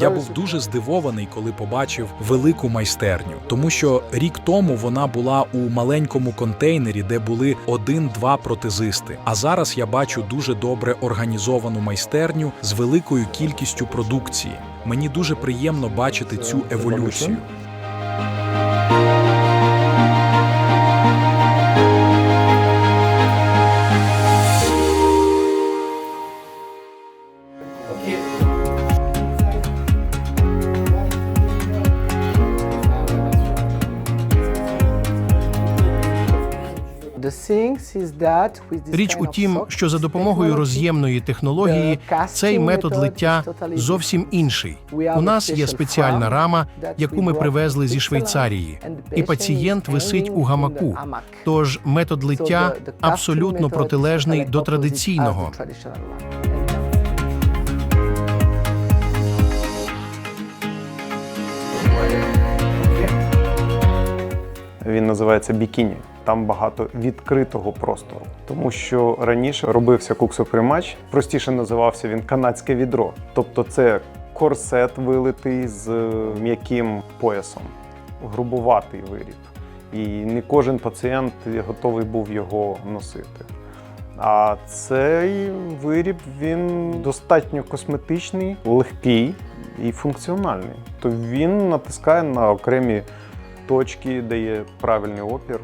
Я був дуже здивований, коли побачив велику майстерню, тому що рік тому вона була у маленькому контейнері, де були один-два протезисти. А зараз я бачу дуже добре організовану майстерню з великою кількістю продукції. Мені дуже приємно бачити цю еволюцію. Річ у тім, що за допомогою роз'ємної технології цей метод лиття зовсім інший. У нас є спеціальна рама, яку ми привезли зі Швейцарії, і пацієнт висить у гамаку. Тож метод лиття абсолютно протилежний до традиційного. Він називається бікіні. Там багато відкритого простору, тому що раніше робився куксоприймач, простіше називався він канадське відро. Тобто це корсет вилитий з м'яким поясом, грубуватий виріб. І не кожен пацієнт готовий був його носити. А цей виріб він достатньо косметичний, легкий і функціональний. То він натискає на окремі точки, де є правильний опір.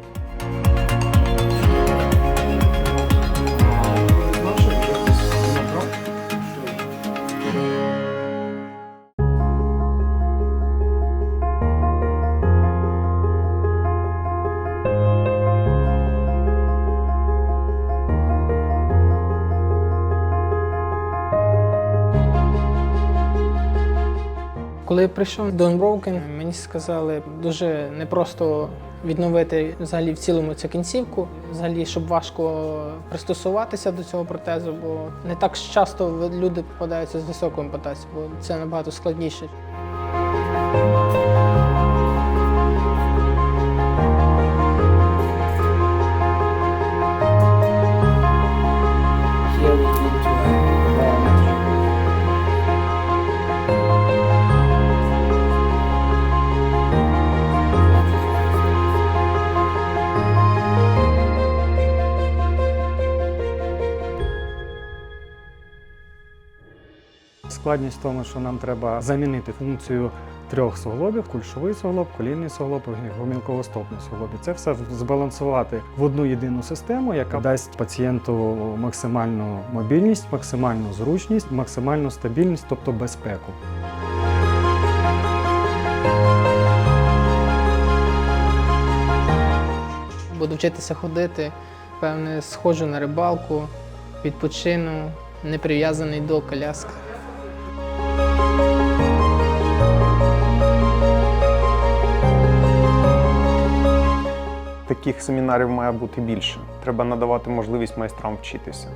Коли я прийшов до Unbroken, мені сказали дуже непросто відновити взагалі в цілому цю кінцівку, взагалі, щоб важко пристосуватися до цього протезу, бо не так часто люди попадаються з високою ампутацією, бо це набагато складніше. Складність в тому, що нам треба замінити функцію трьох суглобів: кульшовий суглоб, колінний суглоб, гомілково-стопний суглоб. І це все збалансувати в одну єдину систему, яка дасть пацієнту максимальну мобільність, максимальну зручність, максимальну стабільність, тобто безпеку. Буду вчитися ходити, певне, сходжу на рибалку, відпочину, не прив'язаний до коляски. Таких семінарів має бути більше. Треба надавати можливість майстрам вчитися.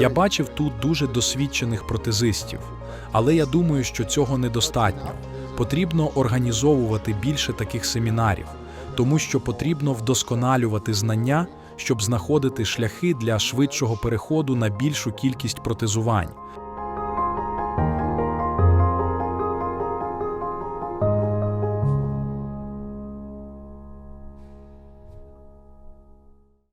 Я бачив тут дуже досвідчених протезистів, але я думаю, що цього недостатньо. Потрібно організовувати більше таких семінарів, тому що потрібно вдосконалювати знання, щоб знаходити шляхи для швидшого переходу на більшу кількість протезувань.